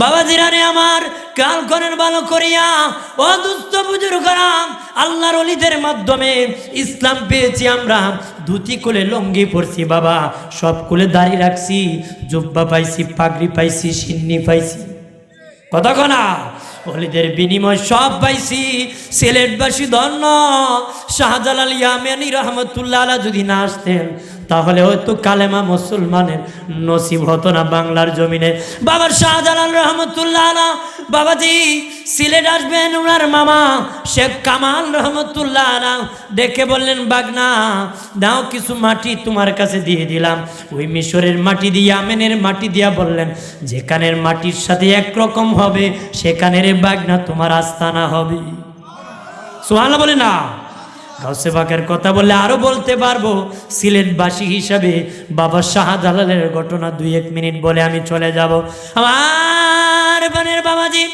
বাবা জিরানে আমার কাল করেন ভালো করিয়া, ও দুস্থ বুজুর করাম আল্লাহর অলিদের মাধ্যমে ইসলাম পেয়েছি আমরা। ধুতি কোলে লঙ্গি পরছি বাবা, সব কোলে দাঁড়িয়ে রাখছি, জুব্বা পাইছি, পাগড়ি পাইছি, সিন্নি পাইছি। কতক্ষণা অলিদের বিনিময় সব পাইছি। সিলেটবাসী ধন্য, শাহজালাল ইয়ামেনি রহমতুল্লাহ যদি না আসতেন তাহলে হয়তো কালেমা মুসলমানের নসিব হতো না বাংলার জমিনে। বাবা শাহজালাল রহমতুল্লাহ বাবাজি, সিলেট আসবেন ওনার মামা, শেখ কামাল রহমতুল্লাহ ডেকে বললেন, বাগনা, দাও কিছু মাটি তোমার কাছে দিয়ে দিলাম। ওই মিশরের মাটি দিয়ে, আমেনের মাটি দিয়া বললেন, যেখানের মাটির সাথে একরকম হবে, সেখানের বাগনা তোমার আস্তানা হবে। সোহানা বলে না। গাউসে বাকের কথা বললে আরও বলতে পারব। সিলেটবাসী হিসাবে বাবা শাহজালালের ঘটনা দুই এক মিনিট বলে আমি চলে যাব। আমার বানের বাবাজি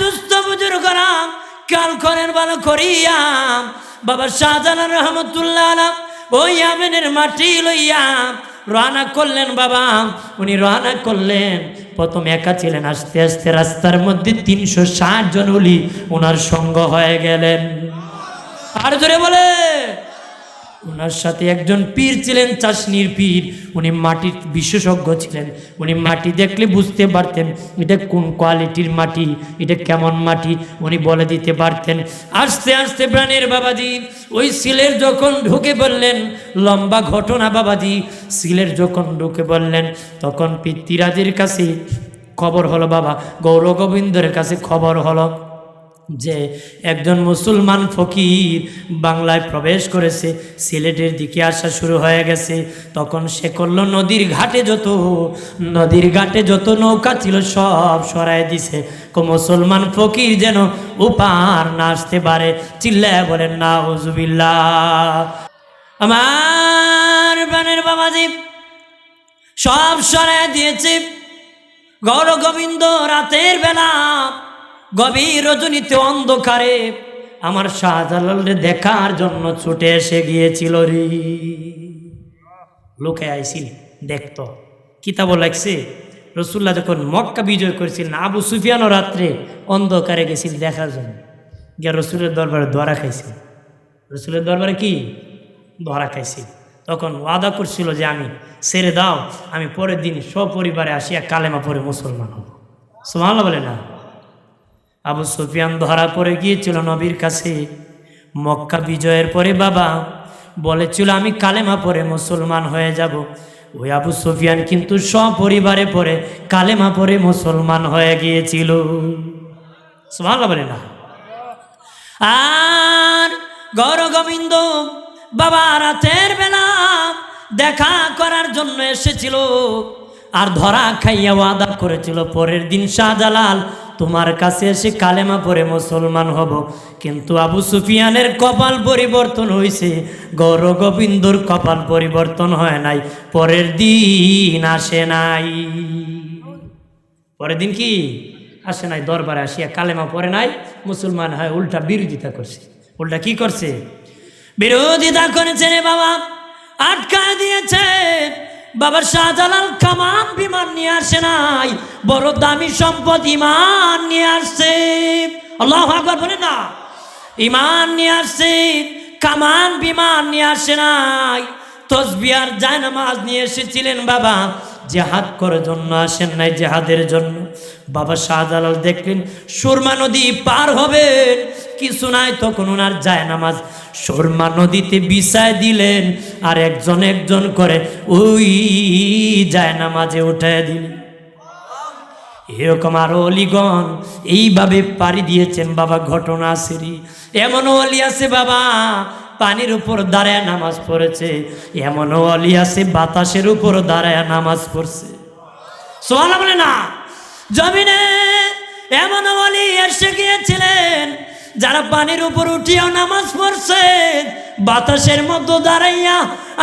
দুস্থ বুজুর করাম কাল করেন ভালো করিয়াম বাবা শাহজালাল রহমতুল্লাহ আলাম, ওই আমেনের মাটি লইয়াম রানা করলেন বাবা। উনি রানা করলেন, প্রথম একা ছিলেন, আস্তে আস্তে রাস্তার মধ্যে তিনশো ষাট জন উলি ওনার সঙ্গ হয়ে গেলেন। আর জোরে বলে। ওনার সাথে একজন পীর ছিলেন, চাষনির পীর। উনি মাটির বিশেষজ্ঞ ছিলেন। উনি মাটি দেখলে বুঝতে পারতেন এটা কোন কোয়ালিটির মাটি, এটা কেমন মাটি। উনি বলে দিতে পারতেন, আস্তে আস্তে প্রাণের বাবাজি, ওই সিলের যখন ঢুকে বললেন, লম্বা ঘটনা বাবাজি সিলের যখন ঢুকে বললেন, তখন পিতৃরাজের কাছে খবর হলো বাবা গৌর গোবিন্দের কাছে খবর হলো। যে একজন মুসলমান ফকির বাংলায় প্রবেশ করেছে, সিলেটের দিকে আসা শুরু হয়ে গেছে। তখন সে করল, নদীর ঘাটে যত, নদীর ঘাটে যত নৌকা ছিল সব সরাই দিছে। কো মুসলমান ফকির যেন উপার না আসতে পারে, চিল্লায় বলেন না আমার বানের বাবা বাবাজি সব সরাই দিয়েছে। গৌর গোবিন্দ রাতের বেলা গভীর রজনীতে অন্ধকারে আমার শাহজালালরে দেখার জন্য ছুটে এসে গিয়েছিল রে। লোকে আইছিল, দেখতো কিতাব লাগছে। রসুল্লাহ যখন মক্কা বিজয় করেছিলেন আবু সুফিয়ানও রাত্রে অন্ধকারে গেছিল দেখার জন্য। গিয়ে রসুলের দরবারে ধরা খাইছিল রসুলের দরবারে কি? ধরা খাইছিল তখন ওয়াদা করছিল যে আমি ছেড়ে দাও, আমি পরের দিন সপরিবারে আসিয়া কালেমা পরে মুসলমান হব। সোমাল বলে না। আবু সুফিয়ান ধরা পড়ে গিয়েছিল নবীর কাছে। মক্কা বিজয়ের পরে বাবা বলেছিল, আমি কালেমা পরে মুসলমান হয়ে যাব। ওই আবু সুফিয়ান কিন্তু সপরিবারে পরে কালেমা পরে মুসলমান হয়ে গিয়েছিল। সোমাল বলে না। আর গৌর গোবিন্দ বাবা রাতের বেলা দেখা করার জন্য এসেছিল আর ধরা খাইয়া ওয়াদা করেছিল। পরের দিন শাহজালাল তোমার কাছে এসে কালেমা পরে মুসলমান হব। কিন্তু আবু সুফিয়ানের কপাল পরিবর্তন হয়েছে গৌর গোবিন্দর কপাল পরিবর্তন হয় নাই। পরের দিন আসে নাই। পরের দিন কি? আসে নাই। দরবারে আসিয়া কালেমা পরে নাই। মুসলমান হয় উল্টা বিরোধিতা করছে। উল্টা কি করছে? বিরোধিতা করেছে রে বাবা। আটকা দিয়েছে। বাবা শাহজালাল কামান বিমান নিয়ে আসে নাই, বড় দামি সম্পদ ইমান নিয়ে আসছে। আল্লাহ বলে না। ইমান নিয়ে আসছে কামান বিমান নিয়ে আসে নাই। তসবিয়ার জায়নামাজ নিয়ে এসেছিলেন বাবা। জেহাদ করার জন্য আসেন নাই জেহাদের জন্য। বাবা শাহজালাল দেখলেন, সুরমা নদী পার হবে কিছু নাই, তখন ওনার যায় নামাজ সুরমা নদীতে বিছায় দিলেন, আর একজন একজন করে ওই যায় নামাজে উঠে দিলেন। এরকম আরও অলিগণ এইভাবে পাড়ি দিয়েছেন বাবা, ঘটনা সেরি এমন অলি আছে বাবা পানির উপর দাঁড়ায় নামাজ পড়েছে। এমনও অলি আছে, বাতাসের উপর দাঁড়ায় নামাজ পড়ছে। সোহানা বলে না। জমিনে এমন অলি এসে গিয়েছিলেন, যারা পানির উপর উঠিয়াও নামাজ পড়ছে, বাতাসের মধ্যে দাঁড়াইয়া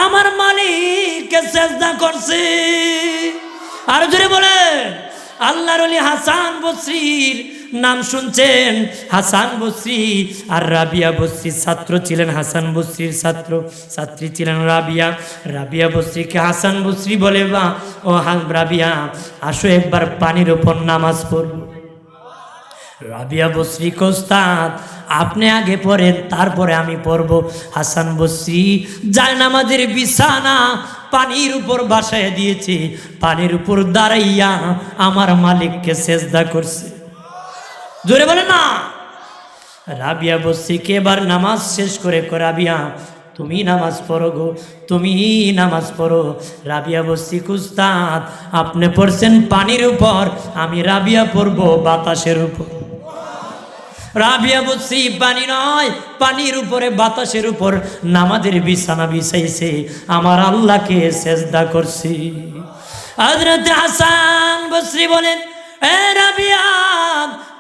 আমার মালিককে চেষ্টা করছে। আর জোরে বলে আল্লাহর অলি হাসান বসরির নাম শুনছেন হাসান বসরি আর রাবিয়া বসরির ছাত্র ছিলেন হাসান বসরির ছাত্র। ছাত্রী ছিলেন রাবিয়া। রাবিয়া বসরিকে হাসান বসরি বলে বা ও রাবিয়া, আসো একবার পানির ওপর নামাজ পড়ব রাবিয়া বসরি কোস্তাদ আপনি আগে পড়েন, তারপরে আমি পড়ব। হাসান বসরি যায় নামাজের বিছানা পানির উপর বাসায় দিয়েছে। পানির উপর দাঁড়াইয়া আমার মালিককে সেজদা করছে। জোরে বলে না। রাবিয়া বসিকে এবার নামাজ শেষ করে রাবিয়া, তুমি নামাজ পড়ো গো, তুমি নামাজ পড়ো। রাবিয়া বসি কুস্তাদ আপনি পড়ছেন পানির উপর, আমি রাবিয়া পড়ব বাতাসের উপর। রাবিয়া বসি পানি নয়, পানির উপরে বাতাসের উপর নামাজের বিছানা বিছাইছে, আমার আল্লাহকে সেজদা করছি। হযরত হাসান বসরি বলেন, এ রাবিয়া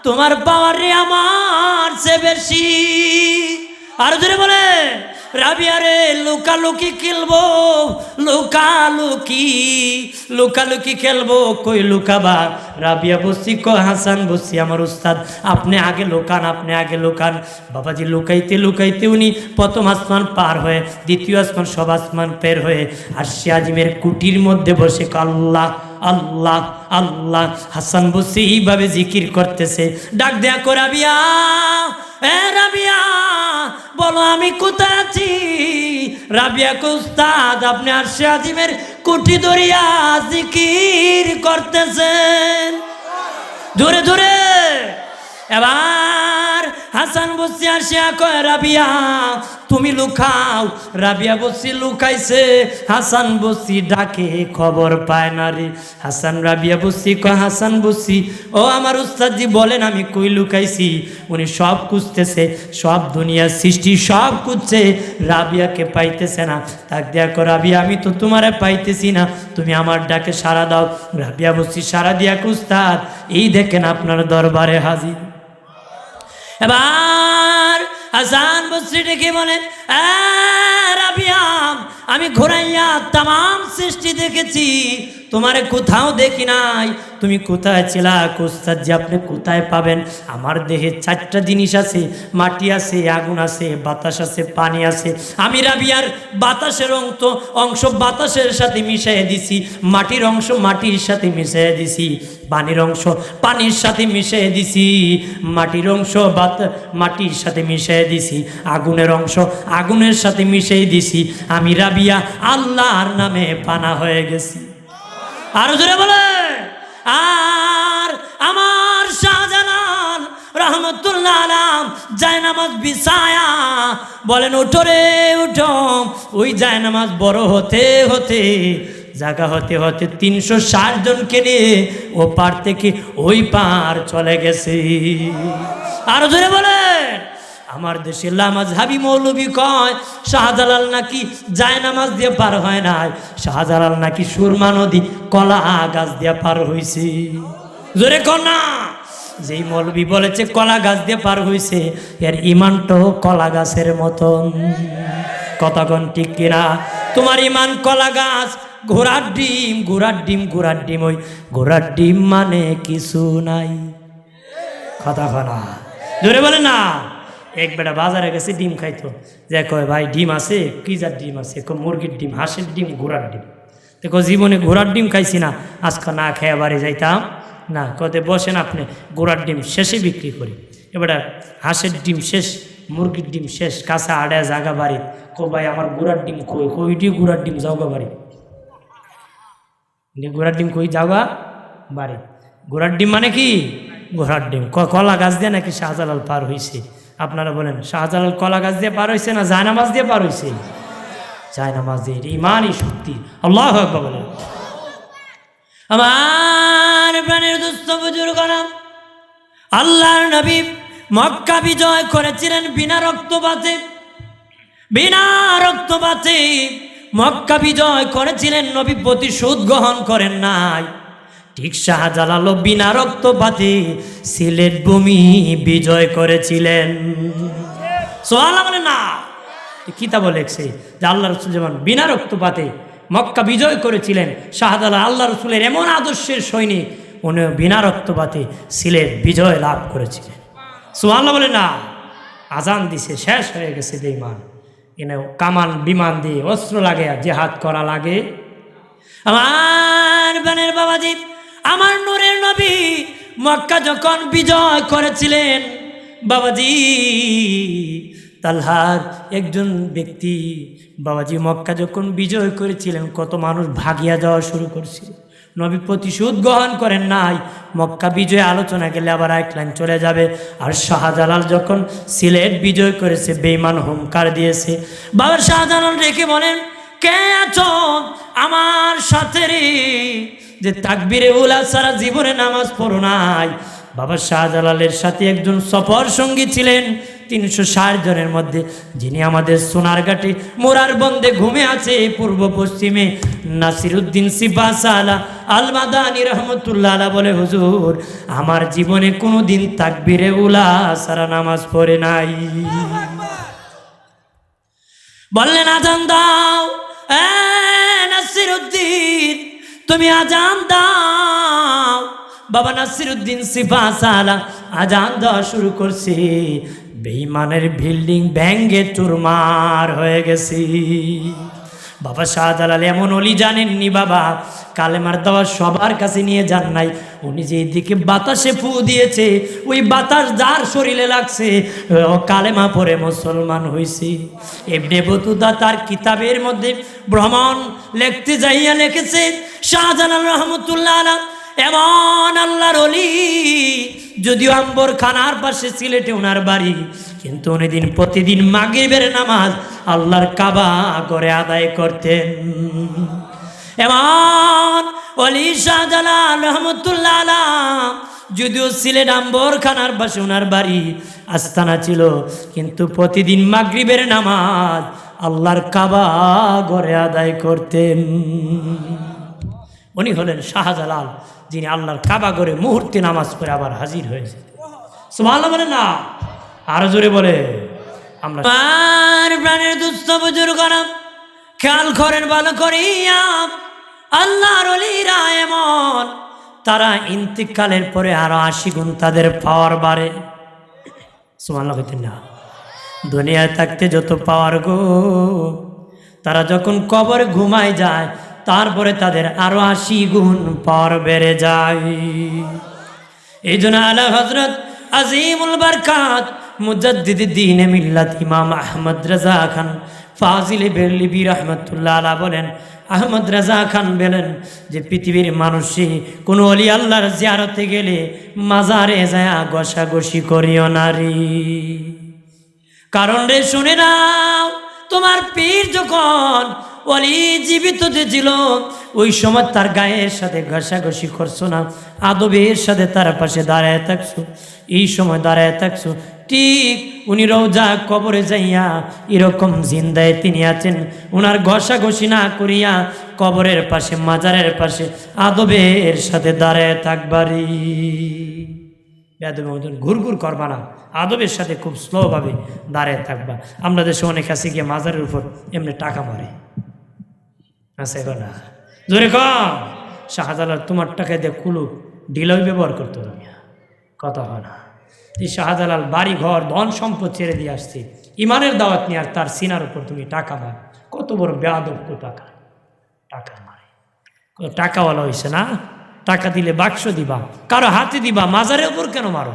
তোমার পাওয়ার রে আমার সে বেশি। আর ধরে বলে রাবিয়া রে লুকালুকি খেলব, লুকালুকি লুকালুকি খেলব। কই লুকাবা? রাবিয়া বসি ক হাসান বসি আমার উস্তাদ। আপনি আগে লুকান, আপনি আগে লুকান। বাবাজি লুকাইতে লুকাইতে উনি প্রথম আসমান পার হয়ে, দ্বিতীয় আসমান সব আসমান পের হয়ে, আর সে আজিমের কুটির মধ্যে বসে ক আল্লাহ আল্লাহ। হাসান বসি এইভাবে জিকির করতেছে। ডাক দেয়া কো রাবিয়া, এ রাবিয়া, বলো আমি কোথায় আছি? রাবিয়া কুস্তাদ আপনি আর সে আজিমের কুটি দরিয়া জিকির করতেছেন। ধরে ধরে। এবার হাসান বসি আসিয়া কয়, রাবিয়া, তুমি লুকাও। রাবিয়া বসি লুকাইছে, হাসান বসি ডাকে খবর পায় না রে। হাসান, রাবিয়া বসি কয়, হাসান বসি ও আমার উস্তাদজি বলেন, আমি কই লুকাইছি? উনি সব খুঁজতেছে, সব দুনিয়ার সৃষ্টি সব খুঁজছে, রাবিয়াকে পাইতেছে না। তাক দেয়া দেখো রাবিয়া, আমি তো তোমারে পাইতেছি না, তুমি আমার ডাকে সাড়া দাও। রাবিয়া বসি সাড়া দিয়া কুস্তাদ এই দেখেন আপনার দরবারে হাজির। এবার হাসান বসরি "আ, রাবিয়াম আমি ঘোরাইয়া তাম সৃষ্টি দেখেছি তোমারে কোথাও দেখি নাই। তুমি কোথায় ছিলা যে আপনি কোথায় পাবেন? আমার দেহে চারটা জিনিস আছে, মাটি আছে, আগুন আছে, বাতাস আছে, পানি আছে। আমি রাবিয়ার বাতাসের অংশ অংশ বাতাসের সাথে মিশিয়ে দিছি, মাটির অংশ মাটির সাথে মিশিয়ে দিছি, পানির অংশ পানির সাথে মিশিয়ে দিছি, মাটির অংশ বাত, মাটির সাথে মিশিয়ে দিছি, আগুনের অংশ আগুনের সাথে মিশিয়ে দিছি। আমি রাবিয়া আল্লাহর নামে পানা হয়ে গেছি। আরও জোরে বলে। আর আমার শাহজালাল রহমতুল্লাহ আলাম জায়নামাজ বিছায়া বলেন উঠো রে উঠো ওই জায়নামাজ বড় হতে হতে, জায়গা হতে হতে তিনশো ষাট জনকে নিয়ে ও পার থেকে ওই পার চলে গেছে। আরও জোরে বলেন। আমার দেশে লামাজহাবি মৌলবী কয়, শাহজালাল নাকি যায় নামাজ দিয়ে পার হয় নাই। শাহজালাল নাকি সুরমা নদী কলা গাছ দিয়ে পার হইছে। জোরে কনা যেই মৌলবী বলেছে কলা গাছ দিয়ে পার হইছে, এর ইমানটাও কলা গাছের মতন। কতক্ষণ ঠিক কিনা তোমার ইমান কলা গাছ, ঘোড়ার ডিম ঘোড়ার ডিম ঘোড়ার ডিম ওই, ঘোড়ার ডিম মানে কিছু নাই। কথা কনা জোরে বলে না। এক বেটা বাজারে গেছে, ডিম খাইতো। যে কয়, ভাই, ডিম আছে? কি যার ডিম আছে? কো মুরগির ডিম, হাঁসের ডিম, ঘোড়ার ডিম। দেখো জীবনে ঘোড়ার ডিম খাইছি না, আজকে না খেয়ে বাড়ি যাইতাম। না কতে বসেন আপনি, ঘোড়ার ডিম শেষে বিক্রি করি। এবার হাঁসের ডিম শেষ, মুরগির ডিম শেষ কাঁচা আড়ে জাগা বাড়ি। কো ভাই, আমার ঘোড়ার ডিম কই? কইটি ঘোড়ার ডিম? যাওগা বাড়ি। ঘোড়ার ডিম কই? যাওগা বাড়ি। ঘোড়ার ডিম মানে কি? ঘোড়ার ডিম। কলা গাছ দিয়ে নাকি শাহজালাল পার হয়েছে আপনারা বলেন, শাহজালাল কলা গাছ দিয়ে পার হয়েছে না জায়নামাজ দিয়ে পার হয়েছে জায়নামাজ দিয়ে ইমানই শক্তি। আল্লাহ আকবার বলেন। আমার প্রাণের দুস্থ বুজুর্গরা আল্লাহর নবী মক্কা বিজয় করেছিলেন বিনা রক্তপাতে। বিনা রক্তপাতে মক্কা বিজয় করেছিলেন নবী প্রতিশোধ গ্রহণ করেন নাই। ঠিক শাহজালালও বিনা রক্তপাতে সিলেট ভূমি বিজয় করেছিলেন। সোহাল বলে না। কিতাব লেখছে যে আল্লাহ রসুল যেমন বিনা রক্তপাতে মক্কা বিজয় করেছিলেন, শাহজালাল আল্লাহ রসুলের এমন আদর্শের সৈনিক উনি বিনা রক্তপাতে সিলেট বিজয় লাভ করেছিলেন। সুমাল্লা বলে না। আজান দিছে, শেষ হয়ে গেছে বেইমান এনে কামান বিমান দিয়ে অস্ত্র লাগে আর জেহাদ করা লাগে। আমার বানের বাবাজি আমার নূরের নবী মক্কা যখন বিজয় করেছিলেন, বাবাজি তালহার একজন ব্যক্তি, বাবাজি মক্কা যখন বিজয় করেছিলেন, কত মানুষ ভাগিয়া যাওয়া শুরু করছিল। নবী প্রতিশোধ গ্রহণ করেন নাই। মক্কা বিজয় আলোচনা গেলে আবার এক লাইন চলে যাবে। আর শাহজালাল যখন সিলেট বিজয় করেছে বেইমান হুঙ্কার দিয়েছে। বাবা শাহজালাল রেখে বলেন, কে আছো? আমার সাথে রে। যে তাকবিরে উলা সারা জীবনে নামাজ পড়ো নাই। বাবা শাহজালালের সাথে একজন সফর সঙ্গী ছিলেন, তিনশো ষাট জনের মধ্যে, যিনি আমাদের সোনারঘাটে মোরার বন্দে ঘুমে আছে, পূর্ব পশ্চিমে নাসিরুদ্দিন সিফাসালা আলমাদানি রহমতুল্লাহ বলে, হুজুর, আমার জীবনে কোনো দিন তাকবিরে উলা সারা নামাজ পড়ে নাই। বললেন, আজান দাও, এ নাসির উদ্দিন তুমি আজান দাও। বাবা নাসির উদ্দিন সিফা সালা আজান দেওয়া শুরু করছি। বেইমানের বিল্ডিং ব্যাঙ্গে চুরমার হয়ে গেছে। বাবা শাহজালাল এমন অলি জানেননি বাবা, কালেমার দেওয়া সবার কাছে নিয়ে যান নাই। উনি যে দিকে বাতাসে ফু দিয়েছে, ওই বাতাস যার শরীরে লাগছে কালেমা পরে মুসলমান হয়েছে এমনি বতুদা তার কিতাবের মধ্যে ভ্রমণ লিখতে যাইয়া লিখেছে, শাহজালাল রহমতুল্লাহ আলা, এমন আল্লাহর অলি, যদিও আম্বর খানার পাশে সিলেটে ওনার বাড়ি। কিন্তু উনি দিন প্রতিদিন মাগরিবের নামাজ আল্লাহর কাবা করে আদায় করতেন। এমন অলি শাহজালাল রহমতুল্লাহ যদিও সিলেট আম্বর খানার পাশে ওনার বাড়ি আস্তানা ছিল, কিন্তু প্রতিদিন মাগরিবের নামাজ আল্লাহর কাবা ঘরে আদায় করতেন। উনি হলেন শাহজালাল যিনি আল্লাহর কাবা করে মুহূর্তে নামাজ পড়ে আবার হাজির হয়েছে সুমাল বলে না। আরও জোরে বলে। তারা ইন্তিকালের পরে আরও আশি গুণ তাদের পাওয়ার বাড়ে। না। দুনিয়ায় থাকতে যত পাওয়ার গো, তারা যখন কবরে ঘুমায় যায়, তারপরে তাদের আরও আশি গুণ পাওয়ার বেড়ে যায়। এই জন্য আলা হজরত আজিমুল বারকাত মুজাদ্দিদ দিনে মিল্লাত ইমাম আহমদ রাজা খান। ফাজিলে বেরলিবি রহমতুল্লাহ আলা বলেন, আহমদ রাজা খান বলেন যে, পৃথিবীর মানুষে কোনো অলি আল্লাহর জিয়ারতে গেলে মাজারে যায় ঘষাঘষি করিও নারী কারণ রে, শুনে নাও, তোমার পীর যখন অলি জীবিত যে ছিল, ওই সময় তার গায়ের সাথে ঘষাঘষি করছ না, আদবের সাথে তার পাশে দাঁড়ায় থাকছো, এই সময় দাঁড়ায় থাকছো ঠিক, উনি রোজা কবরে যাইয়া এরকম জিন্দায় তিনি আছেন। ওনার ঘষাঘষি না করিয়া কবরের পাশে, মাজারের পাশে, আদবের সাথে দাঁড়ায় থাকবারি মতন ঘুরঘুর করবা না। আদবের সাথে খুব স্লোভাবে দাঁড়ায় থাকবা। আমরা দেশে অনেক আছে গিয়ে মাজারের উপর এমনি টাকা মারে। আছে না। জোরে কম। শাহজালাল, তোমার টাকায় দিয়ে কুলু ডিলই ব্যবহার করতো তুমি কথা হয় না। এই শাহজালাল বাড়ি ঘর, ধন সম্পদ ছেড়ে দিয়ে আসছে। ইমানের দাওয়াত নিয়ে আর তার সিনার উপর তুমি টাকা মার কত বড় বেয়াদব টাকা। টাকা মারে টাকাওয়ালা হয়েছে না? টাকা দিলে বাক্স দিবা। কারও হাতে দিবা, মাজারের উপর কেন মারো?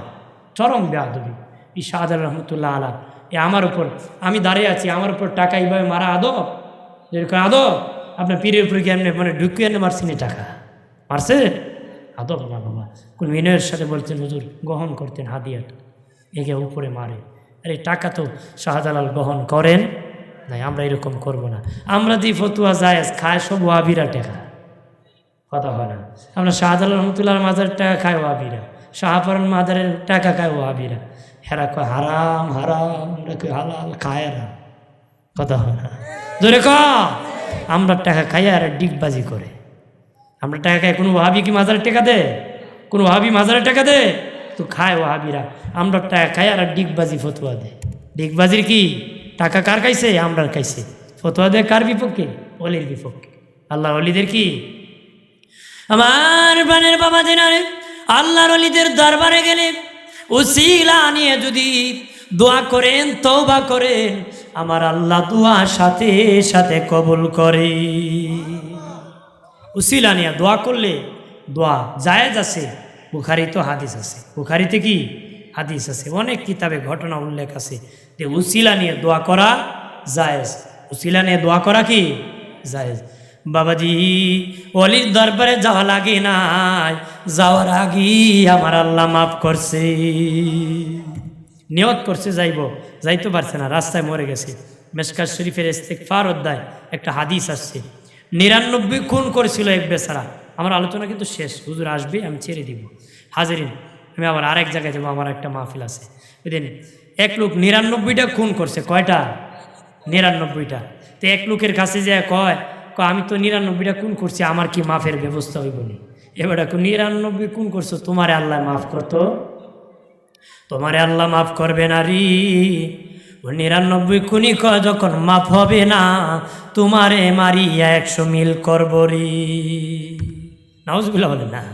চরম বেয়াদবি। ই শাহজাল রহমতুল্লাহ আলা, এ আমার উপর, আমি দাঁড়িয়ে আছি, আমার উপর টাকা এইভাবে মারা আদব? যেরকম আদব? আপনার পীরের উপরে কি এমনি মানে ঢুকিয়ে এনে মারছি টাকা? মারছে? আদব বাবা। কোন মিনের সাথে বলতেন, হুজুর গ্রহণ করতেন হাদিয়াটা একে উপরে মারে। আরে, টাকা তো শাহজালাল গ্রহণ করেন? নাই, আমরা এরকম করব না। আমরা যে ফতুয়া জায়েজ, খায় সব ওয়াবিরা টেকা। কথা হয় না। আমরা শাহজালাল রহমতুল্লাহ মাজারের টাকা খায় ওয়াবিরা। শাহপারান মাজারের টাকা খায় ওয়াবিরা। হেরা কয়, হারাম হারাম হালাল, খায় না। কথা হয় না। ধরে ক, আমরা টাকা খাই আর ডিগবাজি করে। আমরা টাকা খাই, কোনো ওয়াহাবি কি মাজারের টাকা দে? কোনো ওয়াহাবি মাজারের টাকা দে? তো খায় ওয়াহাবিরা। আমরা টাকা খাই আর ডিগবাজি ফতুয়া দে। ডিগবাজির কি? টাকা কার খাইছে? আমরা খাইছে। ফতুয়া দে কার বিপক্ষে? অলির বিপক্ষে। আল্লাহ অলিদের কি? আমার বানের বাবা দিনারে আল্লাহর অলিদের দরবারে গেলে উসিলা নিয়ে যদি দোয়া করেন, তওবা করেন, আমার আল্লাহ দোয়া সাথে সাথে কবুল করে। উসিলা নিয়া দোয়া করলে দোয়া জায়েজ আছে। বুখারি তো হাদিস আছে। বুখারিতে কি? হাদিস আছে। অনেক কিতাবে ঘটনা উল্লেখ আছে যে উসিলা নিয়ে দোয়া করা জায়েজ। উসিলা নিয়ে দোয়া করা কি? জায়েজ। বাবাজি, অলির দরবারে যাওয়া লাগে নাই। যাওয়ার আগেই আমার আল্লাহ মাফ করছে। নিয়ত করছে, যাইব। যাইতে পারছে না, রাস্তায় মরে গেছে। মেসকার শরীফের ইস্তেকফার অধ্যায় একটা হাদিস আসছে। নিরানব্বই খুন করেছিল এক বেচারা। আমার আলোচনা কিন্তু শেষ। হুজুর আসবে, আমি ছেড়ে দিব। হাজিরিন, আমি আবার আরেক জায়গায় যাব, আমার একটা মাহফিল আছে। বুঝলেন? এক লোক নিরানব্বইটা খুন করছে। কয়টা? নিরানব্বইটা। তো এক লোকের কাছে যে কয় আমি তো নিরানব্বইটা খুন করছি, আমার কি মাফের ব্যবস্থা হইব নি? এবার নিরানব্বই খুন করছ, তোমারে আল্লাহ মাফ করতো? তোমারে আল্লাহ মাফ করবে না রি। নিরানব্বই খুনি যখন মাফ হবে না, তোমারে মারিয়া একশো মিল করবরি নাউজগুলো বলে না।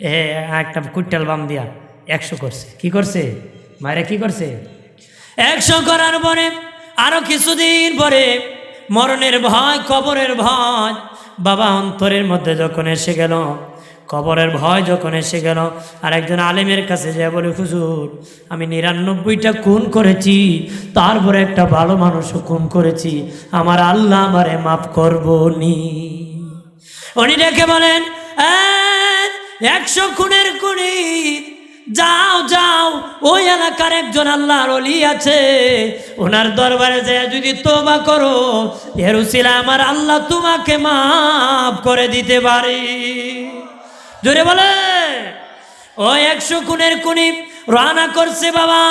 এ, একটা কুইটাল বাম দিয়া একশো করছে। কি করছে? মায়েরা কি করছে? একশো করার পরে, আরও কিছুদিন পরে, মরণের ভয়, কবরের ভয়, বাবা অন্তরের মধ্যে যখন এসে গেল কবরের ভয় যখন এসে গেল আর একজন আলেমের কাছে যে বলে হুজুর আমি নিরানব্বইটা খুন করেছি তারপরে একটা ভালো মানুষও খুন করেছি আমার আল্লাহ আমারে মাফ করব নি উনি ডেকে বলেন "এই, একশো খুনের খুনি যাও যাও ওই এলাকার একজন আল্লাহর অলি আছে ওনার দরবারে যায় যদি তোবা করো এরুসিলা আমার আল্লাহ তোমাকে মাফ করে দিতে পারে। জোরে বলে। ও একশো কুনের কুনি রানা করছে বাবা।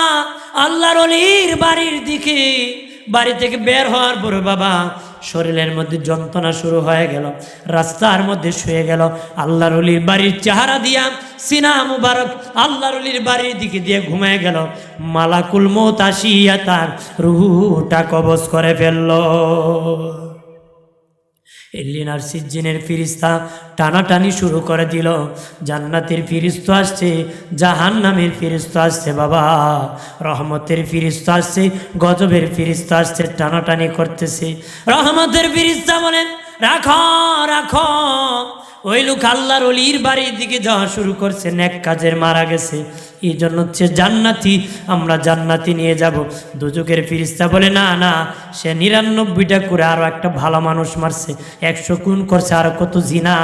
আল্লাহর অলির বাড়ির দিকে। বাড়ি থেকে বের হওয়ার পরে বাবা, শরীরের মধ্যে যন্ত্রণা শুরু হয়ে গেল, রাস্তার মধ্যে শুয়ে গেল। আল্লাহর অলির বাড়ির চেহারা দিয়া, সিনা মুবারক আল্লাহর অলির বাড়ির দিকে দিয়ে ঘুমায় গেল। মালাকুল মত আসিয়া তার রুহুটা কবজ করে ফেলল। এলিনার সিজ্জিনের ফিরিস্তা টানাটানি শুরু করে দিল। জান্নাতের ফিরিস্ত আসছে জাহান নামের ফিরিস্ত আসছে বাবা। রহমতের ফিরিস্ত আসছে, গজবের ফিরিস্ত আসছে, টানাটানি করতেছে। রহমতের ফিরিস্তা বলেন রাখো রাখো। ওই লোক আল্লাহর অলির বাড়ির দিকে যাওয়া শুরু করছে, নেক কাজের মারা গেছে। এই জন্য হচ্ছে জান্নাতি আমরা জান্নাতি নিয়ে যাব। দুজকের ফিরিস্তা বলে না না সে নিরানব্বইটা করে আরও একটা ভালো মানুষ মারছে। একশো খুন করছে আরও কত জিনা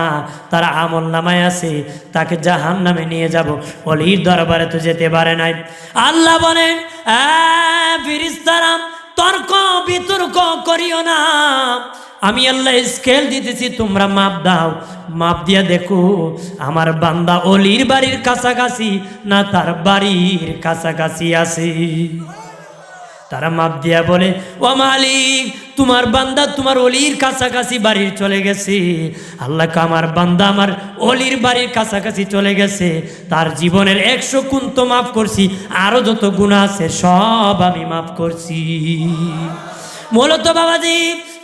তারা আমল নামায় আছে তাকে জাহান নামে নিয়ে যাব। অলির দরবারে তো যেতে পারে নাই। আল্লাহ বলেন "আহ, ফিরিস্তারাম তর্ক বিতর্ক করিও না। আমি আল্লাহ স্কেল দিতেছি, তোমরা মাপ দাও। মাপ দিয়া দেখো, আমার বান্দা অলির বাড়ির কাছাকাছি না তার বাড়ির কাছাকাছি আছে? তারা মাপ দিয়া বলে, ও মালিক, তোমার বান্দা তোমার অলির কাছাকাছি বাড়ির চলে গেছে। আল্লাহ আমার বান্দা আমার অলির বাড়ির কাছাকাছি চলে গেছে। তার জীবনের একশো গুণ তো মাফ করছি, আরও যত গুণ আছে সব আমি মাফ করছি। মূলত বাবাজি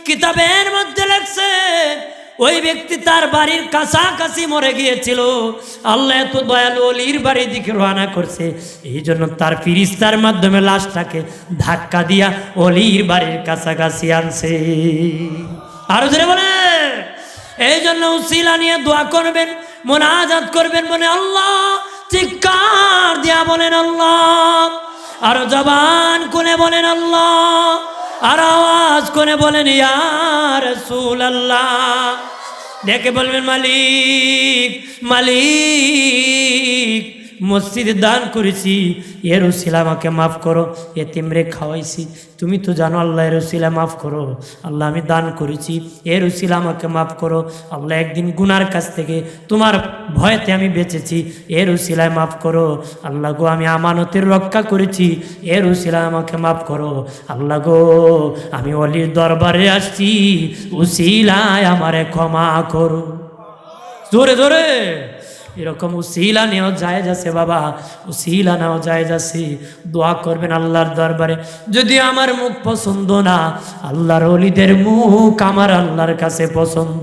কিতাবের মধ্যে লেখছে, ওই ব্যক্তি তার বাড়ির কাছাকাছি মরে গিয়েছিল। আল্লাহ এত দয়ালু অলির বাড়ির দিকে রওনা করছে। এই জন্য তার ফিরিস্তার মাধ্যমে লাশটাকে ধাক্কা দিয়া অলির বাড়ির কাছাকাছি আনছে। আরও ধরে বলে, এই জন্য উসিলা নিয়ে দোয়া করবেন, মোনাজাত করবেন বলে আল্লাহ, চিৎকার দিয়া বলেন আল্লাহ। আরও জবান কোনে বলেন আল্লাহ। আর আওয়াজ করে বলেন ইয়ার রসুল আল্লাহ দেখে বলবেন মালিক মালিক। মসজিদে দান করেছি। এর উসিলা আমাকে মাফ করো, এতিমরে খাওয়াইছি। তুমি তো জানো আল্লাহ এর উসিলা মাফ করো। আল্লাহ আমি দান করেছি। এর উসিলা আমাকে মাফ করো। আল্লাহ একদিন গুনার কাছ থেকে তোমার ভয়তে আমি বেঁচেছি। এর উসিলায় মাফ করো। আল্লাহ গো, আমি আমানতের রক্ষা করেছি। এর উসিলায় আমাকে মাফ করো। আল্লাহ গো, আমি অলির দরবারে আসছি। উসিলায় আমারে ক্ষমা করো। জোরে জোরে। এরকম উসিলা নেওয়া যায় যাচ্ছে বাবা, উসিলা নেওয়া যায় যাচ্ছে। দোয়া করবেন আল্লাহর দরবারে। যদি আমার মুখ পছন্দ না, আল্লাহর অলিদের মুখ আমার আল্লাহর কাছে পছন্দ।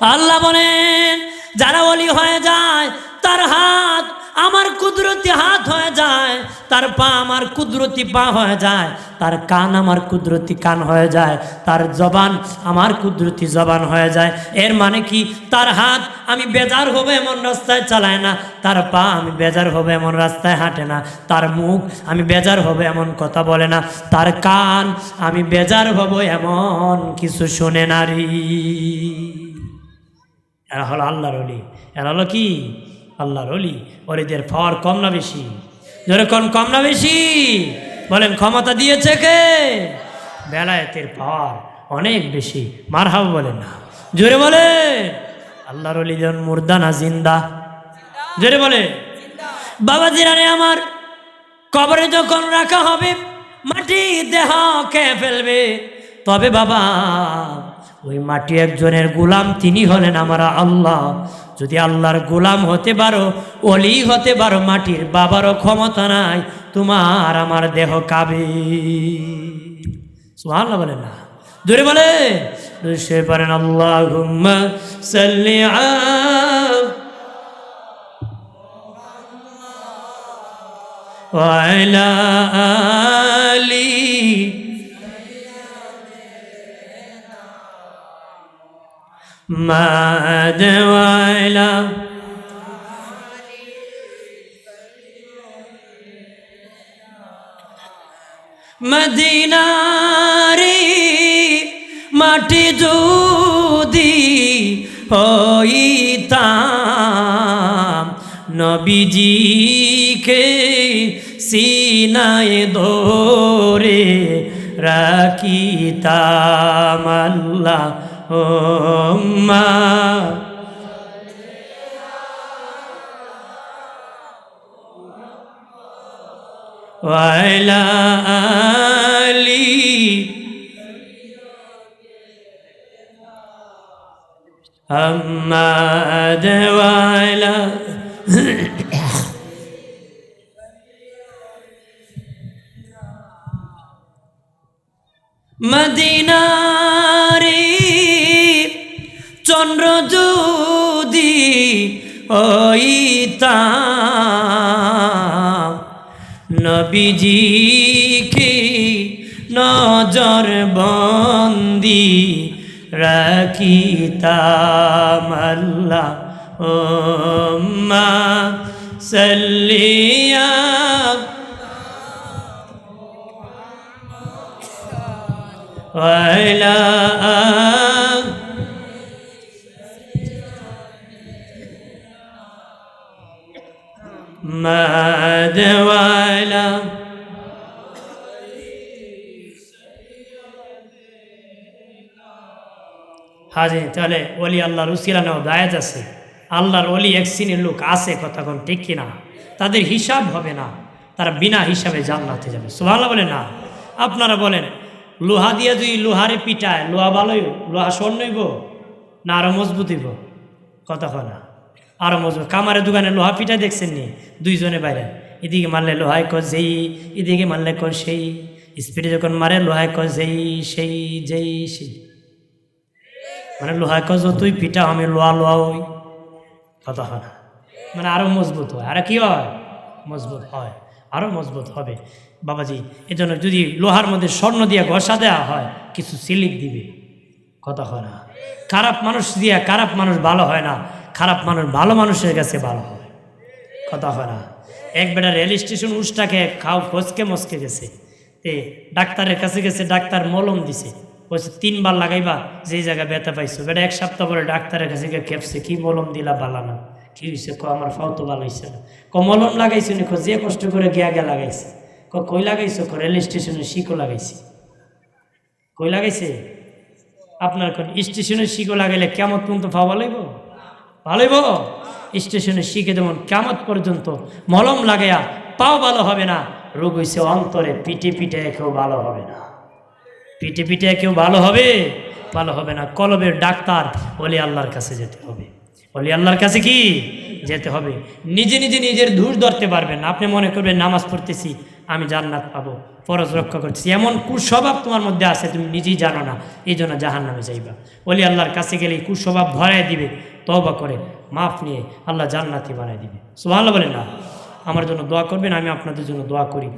আল্লাহ বলেন, যারা অলি হয়ে যায়, তার হাত আমার কুদরতি হাত হয়ে যায়, তার পা আমার কুদরতি পা হয়ে যায়, তার কান আমার কুদরতি কান হয়ে যায়, তার জবান আমার কুদরতি জবান হয়ে যায়। এর মানে কি? তার হাত আমি বেজার হবে এমন রাস্তায় চালায় না, তার পা আমি বেজার হবে এমন রাস্তায় হাঁটে না, তার মুখ আমি বেজার হবে এমন কথা বলে না, তার কান আমি বেজার হব এমন কিছু শোনে নারী এরা হলো আল্লাহর অলি এরা হলো কি? আল্লাহর অলি অলিদের ফর কম না বেশি? যেরকম কম না বেশি? বলেন, ক্ষমতা দিয়েছে কে? বেলায়েতের পাওয়ার অনেক বেশি। মারহাব বলেন না। জোরে বলে আল্লাহর অলি যেমন মুর্দানা জিন্দা? জোরে বলে বাবা জিরানে আমার কবরে যখন রাখা হবে, মাটি দেহ খেয়ে ফেলবে? তবে বাবা, ওই মাটি একজনের গুলাম, তিনি হলেন আমার আল্লাহ। যদি আল্লাহর গোলাম হতে পারো অলি হতে পারো, মাটির বাবারও ক্ষমতা নাই, তোমার আমার দেহ কাবে। বলে না। দূরে বলে সে পারেন আল্লাহ মদিনারি মাটি যদি হইতাম নবীজিকে সিনায় ধরে রাখিতাম আল্লাহ وعلى آل محمد وعلى مدينه ওইতাম নবীজিকে নজর বন্দি রাখিতাম আল্লাহ ও মা সাল্লিয়া وعلى آل হাজি তাহলে অলি আল্লাহর উসিলা নেওয়া দায়াজ আছে। আল্লাহর অলি এক শ্রেণির লোক আছে কোন ঠিক কিনা? তাদের হিসাব হবে না। তারা বিনা হিসাবে জান্নাতে যাবে। সুভাল্লা বলে না। আপনারা বলেন, লোহা দিয়ে যদি লোহারে পিটায়, লোহা ভালোই লোহা স্বর্ণইব না আরও মজবুত হইব? কথা হয় না। আরও মজবুত। কামারের দোকানে লোহা পিটায় দেখছেন নি? দুইজনে বাইরে। এদিকে মারলে লোহায় ক যেই, এদিকে মারলে ক সেই। স্পিডে যখন মারে, লোহায় ক যেই, সেই যেই, সেই। মানে লোহায় ক যতই পিটা আমি লোহা লোহা ওই কথা হয় মানে আরও মজবুত হয়। আর কি হয়? মজবুত হয়। আরও মজবুত হবে। বাবাজি, এজন্য যদি লোহার মধ্যে স্বর্ণ দিয়ে ঘষা দেওয়া হয়, কিছু সিলিক দিবে। কথা হয় না। খারাপ মানুষ দিয়ে খারাপ মানুষ ভালো হয় না। খারাপ মানুষ ভালো মানুষের কাছে ভালো হয়। কথা হয় না। এক বেটা রেল স্টেশন উষ্টাকে খাও ফসকে মস্কে গেছে। তে ডাক্তারের কাছে গেছে, ডাক্তার মলম দিছে। বলছে তিনবার লাগাইবা, যেই জায়গায় ব্যথা পাইছো। বেটা, এক সপ্তাহ পরে ডাক্তারের কাছে গিয়ে খেপছে কি মলম দিলা বালা না? কি হয়েছে ক আমার ফাও তো ভালো হয়েছে না। ক মলম লাগাইছো নি যে কষ্ট করে গিয়া গিয়া লাগাইছে। ক কই লাগাইছো? ক রেল স্টেশনে শিকো লাগাইছি। কই লাগাইছে? আপনার কোন স্টেশনে শিকো লাগাইলে কেমন পর্যন্ত ফাও ভালো হইব ভালো স্টেশনে শিখে যেমন কেমত পর্যন্ত মলম লাগাইয়া পাও ভালো হবে না, রোগ হইছে অন্তরে, পিঠে পিঠে কেউ ভালো হবে না। পিঠে পিঠে কেউ ভালো হবে? ভালো হবে না। কলবের ডাক্তার অলি আল্লাহর কাছে যেতে হবে। অলি আল্লাহর কাছে কি? যেতে হবে। নিজে নিজে নিজের ধূস ধরতে পারবেন আপনি মনে করবেন, নামাজ পড়তেছি, আমি জান্নাত পাবো, ফরজ রক্ষা করছি এমন কুস্বভাব তোমার মধ্যে আছে, তুমি নিজেই জানো না। এই জন্য জাহান নামে যাইবা। বলি আল্লাহর কাছে গেলে এই কুস্বভাব ভরাই দিবে তবা করে, মাফ নিয়ে আল্লাহ জান্নাতি বানাই দিবে। সুবহানাল্লাহ বলে না? আমার জন্য দোয়া করবেন, আমি আপনাদের জন্য দোয়া করি।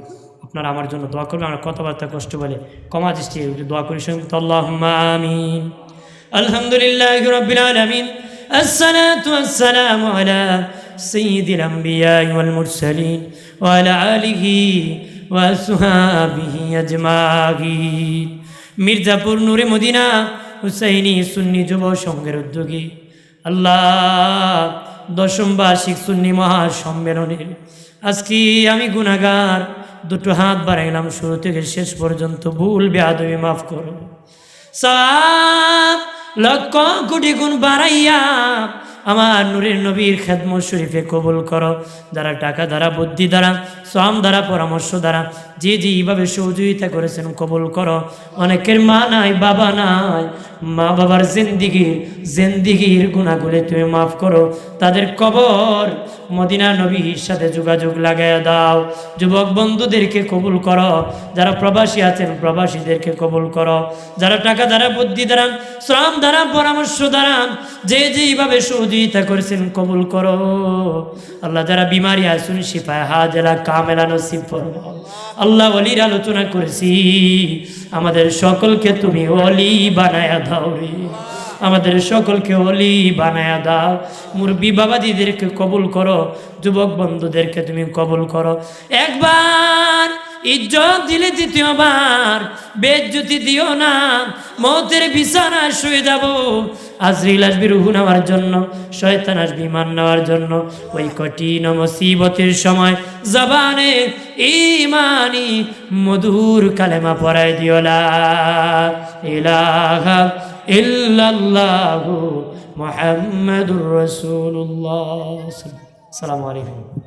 আপনারা আমার জন্য দোয়া করবেন আমার কথাবার্তা কষ্ট বলে কমা দৃষ্টি দোয়া করি সঙ্গে আল্লাহ আমিন আলহামদুলিল্লাহ রবিল আলমিন الصلاة والسلام على سيد الأنبياء والمرسلين وعلى آله وأصحابه أجمعين মির্জাপুর নূরে মদিনা হুসাইনি সুন্নি যুব সংঘের উদ্যোগী আল্লাহ দশম বার্ষিক সুন্নি মহাসম্মেলনের আজকে আমি গুনাগার দুটো হাত বাড়াইলাম, শুরু থেকে শেষ পর্যন্ত ভুল বেহাদবি মাফ কর। লক্ষ কোটি গুণ বাড়াইয়া আমার নুরের নবীর খেদম শরীফে কবুল করো। যারা টাকা দ্বারা, বুদ্ধি দ্বারা শ্রম দ্বারা, পরামর্শ দ্বারা যে যে এইভাবে সহযোগিতা করেছেন, কবুল করো। অনেকের মা নাই, বাবা নাই। মা বাবার জেন্দিগির জেন্দিগির গুণাগুলি তুমি মাফ করো। তাদের কবর মদিনা নবীর সাথে যোগাযোগ লাগাইয়া দাও। যুবক বন্ধুদেরকে কবুল করো। যারা প্রবাসী আছেন, প্রবাসীদেরকে কবুল করো। যারা টাকা দ্বারা, বুদ্ধি দ্বারা, শ্রম দ্বারা, পরামর্শ দ্বারা, যে যে যেইভাবে সহযোগিতা করেছেন, কবুল করো। আল্লাহ যারা বিমারি আসুন শিফায় হাজেলা কামেলা নসিব ফরমাও। আল্লাহ অলির আলোচনা করেছি। আমাদের সকলকে তুমি অলি বানায়া দাও রে। আমাদের সকলকে অলি বানায়া দাও। মুরবি বাবাজিদেরকে কবুল করো, যুবক বন্ধুদেরকে তুমি কবুল করো। একবার ইজ্জত দিলে দ্বিতীয়বার, বেজ্জতি দিও না, মতের বিছানা শুয়ে যাব। আজরিল আসবি রুহু নেওয়ার জন্য, শয়তান আসবি মান নেওয়ার জন্য। ওই কঠিন মুসিবতের সময় জবানে ইমানি মধুর কালেমা পড়াই দিও, লা ইলাহা ইল্লাল্লাহু মুহাম্মাদুর রাসূলুল্লাহ। আসসালামু আলাইকুম।